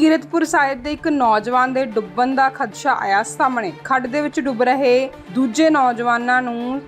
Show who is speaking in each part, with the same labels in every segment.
Speaker 1: ਕੀਰਤਪੁਰ ਸਾਹਿਬ ਦੇ ਇੱਕ ਨੌਜਵਾਨ ਦੇ ਡੁੱਬਣ ਦਾ ਖਦਸ਼ਾ ਆਇਆ ਸਾਹਮਣੇ। ਖੱਡ ਦੇ ਵਿੱਚ ਡੁੱਬ ਰਹੇ ਦੂਜੇ ਨੌਜਵਾਨਾਂ ਨੂੰ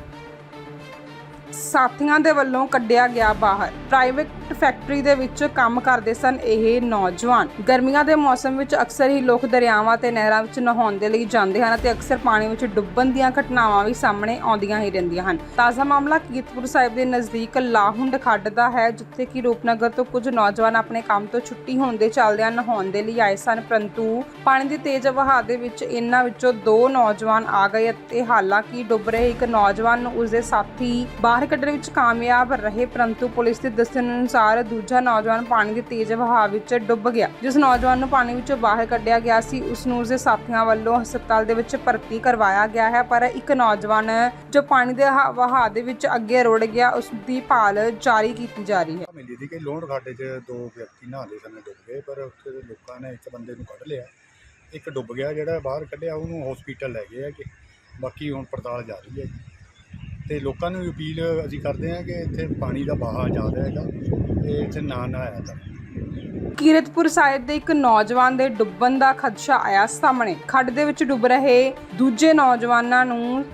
Speaker 1: ਸਾਥੀਆਂ ਦੇ ਵੱਲੋਂ ਕੱਢਿਆ ਗਿਆ ਬਾਹਰ। ਪ੍ਰਾਈਵੇਟ ਫੈਕਟਰੀ ਦੇ ਵਿੱਚ ਕੰਮ ਕਰਦੇ ਸਨ ਇਹ ਨੌਜਵਾਨ। ਗਰਮੀਆਂ ਦੇ ਮੌਸਮ ਵਿੱਚ ਅਕਸਰ ਹੀ ਲੋਕ ਦਰਿਆਵਾਂ ਤੇ ਨਹਿਰਾਂ ਵਿੱਚ ਨਹਾਉਣ ਦੇ ਲਈ ਜਾਂਦੇ ਹਨ ਅਤੇ ਅਕਸਰ ਪਾਣੀ ਵਿੱਚ ਡੁੱਬਣ ਦੀਆਂ ਘਟਨਾਵਾਂ ਵੀ ਸਾਹਮਣੇ ਆਉਂਦੀਆਂ ਹੀ ਰਹਿੰਦੀਆਂ ਹਨ। ਤਾਜ਼ਾ ਮਾਮਲਾ ਕੀਰਤਪੁਰ ਸਾਹਿਬ ਦੇ ਨਜ਼ਦੀਕ ਲਾਹੁੰਡ ਖੱਡ ਦਾ ਹੈ, ਜਿੱਥੇ ਕਿ ਰੂਪਨਗਰ ਤੋਂ ਕੁਝ ਨੌਜਵਾਨ ਆਪਣੇ ਕੰਮ ਤੋਂ ਛੁੱਟੀ ਹੋਣ ਦੇ ਚੱਲਦਿਆਂ ਨਹਾਉਣ ਦੇ ਲਈ ਆਏ ਸਨ, ਪਰੰਤੂ ਪਾਣੀ ਦੇ ਤੇਜ਼ ਵਹਾਅ ਦੇ ਵਿੱਚ ਇਹਨਾਂ ਵਿੱਚੋਂ ਦੋ ਨੌਜਵਾਨ ਆ ਗਏ ਅਤੇ ਹਾਲਾਂਕਿ ਡੁੱਬ ਰਹੇ ਇੱਕ ਨੌਜਵਾਨ ਨੂੰ ਉਸਦੇ ਸਾਥੀ ਬਾਹਰ ਕੱਢਣ ਵਿੱਚ ਕਾਮਯਾਬ ਰਹੇ, ਪਰੰਤੂ ਪੁਲਿਸ ਦੇ ਦੱਸਣ ਅਨੁਸਾਰ ਦੂਜਾ ਨੌਜਵਾਨ ਪਾਣੀ ਦੇ ਤੇਜ਼ ਵਹਾਅ ਵਿੱਚ ਡੁੱਬ ਗਿਆ। ਜਿਸ ਨੌਜਵਾਨ ਨੂੰ ਪਾਣੀ ਵਿੱਚੋਂ ਬਾਹਰ ਕੱਢਿਆ ਗਿਆ ਸੀ, ਉਸ ਨੂੰ ਉਸਦੇ ਸਾਥੀਆਂ ਵੱਲੋਂ ਹਸਪਤਾਲ ਦੇ ਵਿੱਚ ਭਰਤੀ ਕਰਵਾਇਆ ਗਿਆ ਹੈ, ਪਰ ਇੱਕ ਨੌਜਵਾਨ ਜੋ ਪਾਣੀ ਦੇ ਵਹਾਅ ਦੇ ਵਿੱਚ ਅੱਗੇ ਰੁੜ ਗਿਆ ਉਸ ਦੀ ਭਾਲ ਜਾਰੀ ਕੀਤੀ ਜਾ ਰਹੀ ਹੈ।
Speaker 2: ਮਿਲੀ ਸੀ ਕਿ ਲੋਹੜ ਖਾਡੇ 'ਚ ਦੋ ਵਿਅਕਤੀ ਨਹਾਉਂਦੇ ਸਨ ਡੁੱਬ ਗਏ, ਪਰ ਉੱਥੇ ਦੇ ਲੋਕਾਂ ਨੇ ਇੱਕ ਬੰਦੇ ਨੂੰ ਕੱਢ ਲਿਆ। ਇੱਕ ਡੁੱਬ ਗਿਆ ਜਿਹੜਾ ਬਾਹਰ ਕੱਢਿਆ, ਉਹਨੂੰ ਹਸਪੀਟਲ ਲੈ ਗਏ ਆ ਕਿ ਬਾਕੀ ਹੁਣ ਪੜਤਾਲ ਜਾਰੀ ਹੈ ਤੇ ਲੋਕਾਂ ਨੂੰ ਅਪੀਲ ਅਸੀਂ ਕਰਦੇ ਹਾਂ ਕਿ ਇੱਥੇ ਪਾਣੀ ਦਾ ਵਹਾਅ ਜ਼ਿਆਦਾ ਹੈਗਾ ਤੇ ਇੱਥੇ ਨਾ ਨਹਾਇਆ ਤਾਂ।
Speaker 1: ਕੀਰਤਪੁਰ ਸਾਹਿਬ ਦੇ ਇੱਕ ਨੌਜਵਾਨ ਦੇ ਡੁੱਬਣ ਦਾ ਖਦਸ਼ਾ ਆਇਆ ਸਾਹਮਣੇ। ਖੱਡ ਦੇ ਵਿੱਚ ਡੁੱਬ ਰਹੇ ਦੂਜੇ ਨੌਜਵਾਨਾਂ ਨੂੰ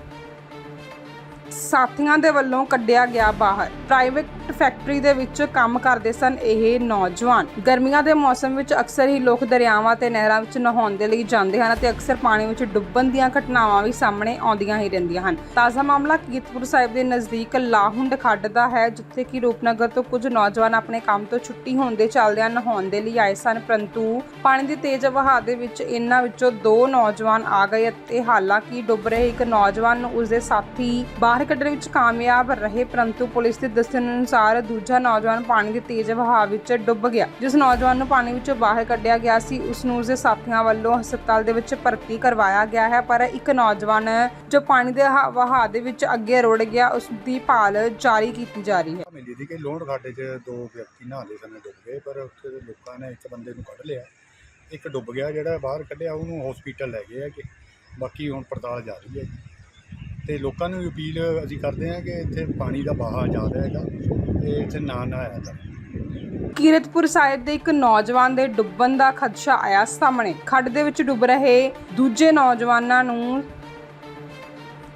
Speaker 1: ਸਾਥੀਆਂ ਦੇ ਵੱਲੋਂ ਕੱਢਿਆ ਗਿਆ ਬਾਹਰ। ਪ੍ਰਾਈਵੇਟ ਫੈਕਟਰੀ ਦੇ ਵਿੱਚ ਕੰਮ ਕਰਦੇ ਸਨ ਇਹ ਨੌਜਵਾਨ। ਗਰਮੀਆਂ ਦੇ ਮੌਸਮ ਵਿੱਚ ਅਕਸਰ ਹੀ ਲੋਕ ਦਰਿਆਵਾਂ ਤੇ ਨਹਿਰਾਂ ਵਿੱਚ ਨਹਾਉਣ ਦੇ ਲਈ ਜਾਂਦੇ ਹਨ ਅਤੇ ਅਕਸਰ ਪਾਣੀ ਵਿੱਚ ਡੁੱਬਣ ਦੀਆਂ ਘਟਨਾਵਾਂ ਵੀ ਸਾਹਮਣੇ ਆਉਂਦੀਆਂ ਹੀ ਰਹਿੰਦੀਆਂ ਹਨ। ਤਾਜ਼ਾ ਮਾਮਲਾ ਕੀਰਤਪੁਰ ਸਾਹਿਬ ਦੇ ਨਜ਼ਦੀਕ ਲਾਹੁੰਡ ਖੱਡ ਦਾ ਹੈ, ਜਿੱਥੇ ਕਿ ਰੂਪਨਗਰ ਤੋਂ ਕੁਝ ਨੌਜਵਾਨ ਆਪਣੇ ਕੰਮ ਤੋਂ ਛੁੱਟੀ ਹੋਣ ਦੇ ਚੱਲਦਿਆਂ ਨਹਾਉਣ ਦੇ ਲਈ ਆਏ ਸਨ, ਪਰੰਤੂ ਪਾਣੀ ਦੇ ਤੇਜ਼ ਵਹਾਅ ਦੇ ਵਿੱਚ ਇਹਨਾਂ ਵਿੱਚੋਂ ਦੋ ਨੌਜਵਾਨ ਆ ਗਏ ਅਤੇ ਹਾਲਾਂਕਿ ਡੁੱਬ ਰਹੇ ਇੱਕ ਨੌਜਵਾਨ ਨੂੰ ਉਸਦੇ ਸਾਥੀ ਬਾਹਰ ਕੱਢਣ ਵਿੱਚ ਕਾਮਯਾਬ ਰਹੇ, ਪਰੰਤੂ ਪੁਲਿਸ ਦੇ ਦੱਸਣ ਅਨੁਸਾਰ ਦੂਜਾ ਨੌਜਵਾਨ ਪਾਣੀ ਦੇ ਤੇਜ਼ ਵਹਾਅ ਵਿੱਚ ਡੁੱਬ ਗਿਆ। ਜਿਸ ਨੌਜਵਾਨ ਨੂੰ ਪਾਣੀ ਵਿੱਚੋਂ ਬਾਹਰ ਕੱਢਿਆ ਗਿਆ ਸੀ, ਉਸ ਨੂੰ ਉਸਦੇ ਸਾਥੀਆਂ ਵੱਲੋਂ ਹਸਪਤਾਲ ਦੇ ਵਿੱਚ ਭਰਤੀ ਕਰਵਾਇਆ ਗਿਆ ਹੈ, ਪਰ ਇੱਕ ਨੌਜਵਾਨ ਜੋ ਪਾਣੀ ਦੇ ਵਹਾਅ ਦੇ ਵਿੱਚ ਅੱਗੇ ਰੁੜ ਗਿਆ ਉਸ ਦੀ ਭਾਲ ਜਾਰੀ ਕੀਤੀ ਜਾ ਰਹੀ ਹੈ।
Speaker 2: ਮਿਲੀ ਸੀ ਕਿ ਲੋਹੜ ਖਾਡੇ 'ਚ ਦੋ ਵਿਅਕਤੀ ਨਹਾਉਂਦੇ ਸਨ ਡੁੱਬ ਗਏ, ਪਰ ਉੱਥੇ ਦੇ ਲੋਕਾਂ ਨੇ ਇੱਕ ਬੰਦੇ ਨੂੰ ਕੱਢ ਲਿਆ। ਇੱਕ ਡੁੱਬ ਗਿਆ, ਜਿਹੜਾ ਬਾਹਰ ਕੱਢਿਆ, ਉਹਨੂੰ ਹਸਪੀਟਲ ਲੈ ਗਏ ਆ ਕਿ ਬਾਕੀ ਹੁਣ ਪੜਤਾਲ ਜਾਰੀ ਹੈ ਤੇ ਲੋਕਾਂ ਨੂੰ ਅਪੀਲ ਅਸੀਂ ਕਰਦੇ ਹਾਂ ਕਿ ਇੱਥੇ ਪਾਣੀ ਦਾ ਵਹਾਅ ਜ਼ਿਆਦਾ ਹੈਗਾ ਤੇ ਇੱਥੇ ਨਾ ਨਹਾਇਆ ਤਾਂ
Speaker 1: ਕੀਰਤਪੁਰ ਸਾਹਿਬ ਦੇ ਇੱਕ ਨੌਜਵਾਨ ਦੇ ਡੁੱਬਣ ਦਾ ਖਦਸ਼ਾ ਆਇਆ ਸਾਹਮਣੇ। ਖੱਡ ਦੇ ਵਿੱਚ ਡੁੱਬ ਰਹੇ ਦੂਜੇ ਨੌਜਵਾਨਾਂ ਨੂੰ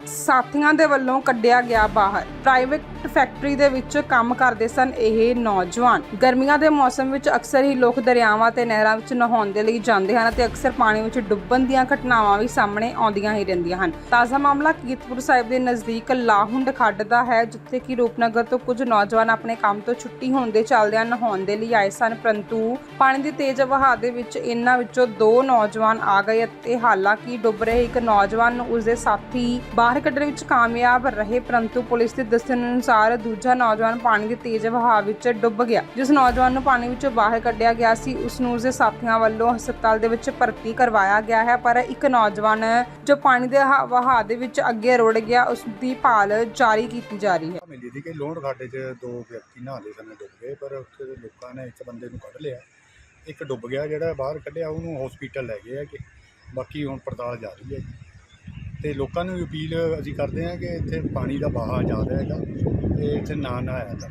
Speaker 1: ਸਾਥੀਆਂ ਦੇ ਵੱਲੋਂ ਕੱਢਿਆ ਗਿਆ ਬਾਹਰ। ਪ੍ਰਾਈਵੇਟ ਫੈਕਟਰੀ ਦੇ ਵਿੱਚ ਕੰਮ ਕਰਦੇ ਸਨ ਇਹ ਨੌਜਵਾਨ। ਗਰਮੀਆਂ ਦੇ ਮੌਸਮ ਵਿੱਚ ਅਕਸਰ ਹੀ ਲੋਕ ਦਰਿਆਵਾਂ ਤੇ ਨਹਿਰਾਂ ਵਿੱਚ ਨਹਾਉਣ ਦੇ ਲਈ ਜਾਂਦੇ ਹਨ ਅਤੇ ਅਕਸਰ ਪਾਣੀ ਵਿੱਚ ਡੁੱਬਣ ਦੀਆਂ ਘਟਨਾਵਾਂ ਵੀ ਸਾਹਮਣੇ ਆਉਂਦੀਆਂ ਹੀ ਰਹਿੰਦੀਆਂ ਹਨ। ਤਾਜ਼ਾ ਮਾਮਲਾ ਕੀਰਤਪੁਰ ਸਾਹਿਬ ਦੇ ਨਜ਼ਦੀਕ ਲਾਹੁੰਡ ਖੱਡ ਦਾ ਹੈ, ਜਿੱਥੇ ਕਿ ਰੂਪਨਗਰ ਤੋਂ ਕੁਝ ਨੌਜਵਾਨ ਆਪਣੇ ਕੰਮ ਤੋਂ ਛੁੱਟੀ ਹੋਣ ਦੇ ਚੱਲਦਿਆਂ ਨਹਾਉਣ ਦੇ ਲਈ ਆਏ ਸਨ, ਪਰੰਤੂ ਪਾਣੀ ਦੀ ਤੇਜ਼ ਵਹਾਅ ਦੇ ਵਿੱਚ ਇਹਨਾਂ ਵਿੱਚੋਂ ਦੋ ਨੌਜਵਾਨ ਆ ਗਏ ਅਤੇ ਹਾਲਾਂਕਿ ਡੁੱਬ ਰਹੇ ਇੱਕ ਨੌਜਵਾਨ ਨੂੰ ਉਸਦੇ ਸਾਥੀ ਬਾਹਰ ਕੱਢਣ ਵਿੱਚ ਕਾਮਯਾਬ ਰਹੇ, ਪਰੰਤੂ ਪੁਲਿਸ ਦੇ ਦੱਸਣ ਅਨੁਸਾਰ ਦੂਜਾ ਨੌਜਵਾਨ ਪਾਣੀ ਦੇ ਤੇਜ਼ ਵਹਾਅ ਵਿੱਚ ਡੁੱਬ ਗਿਆ, ਜਿਸ ਨੌਜਵਾਨ ਨੂੰ ਪਾਣੀ ਵਿੱਚੋਂ ਬਾਹਰ ਕੱਢਿਆ ਗਿਆ ਸੀ, ਉਸ ਨੂੰ ਉਸਦੇ ਸਾਥੀਆਂ ਵੱਲੋਂ ਹਸਪਤਾਲ ਦੇ ਵਿੱਚ ਭਰਤੀ ਕਰਵਾਇਆ ਗਿਆ ਹੈ, ਪਰ ਇੱਕ ਨੌਜਵਾਨ ਜੋ ਪਾਣੀ ਦੇ ਵਹਾਅ ਦੇ ਵਿੱਚ ਅੱਗੇ ਰੁੜ ਗਿਆ ਉਸ ਦੀ ਭਾਲ ਜਾਰੀ ਕੀਤੀ ਜਾ ਰਹੀ ਹੈ।
Speaker 2: ਮਿਲੀ ਸੀ ਕਿ ਲੋਹੜ ਖਾਡੇ 'ਚ ਦੋ ਵਿਅਕਤੀ ਨਹਾਉਂਦੇ ਸਨ ਡੁੱਬ ਗਏ, ਪਰ ਉੱਥੇ ਦੇ ਲੋਕਾਂ ਨੇ ਇੱਕ ਬੰਦੇ ਨੂੰ ਕੱਢ ਲਿਆ, ਇੱਕ ਡੁੱਬ ਗਿਆ ਜਿਹੜਾ ਬਾਹਰ ਕੱਢਿਆ, ਉਹਨੂੰ ਹਸਪੀਟਲ ਲੈ ਗਏ ਆ ਕਿ ਬਾਕੀ ਹੁਣ ਪੜਤਾਲ ਜਾਰੀ ਹੈ। ਤੇ ਲੋਕਾਂ ਨੂੰ ਅਪੀਲ ਅਸੀਂ ਕਰਦੇ ਹਾਂ ਕਿ ਇੱਥੇ ਪਾਣੀ ਦਾ ਵਹਾਅ ਜ਼ਿਆਦਾ ਹੈਗਾ। ਇਹ ਇੱਥੇ ਨਾਂ ਨਾ ਆਇਆ ਤਾਂ।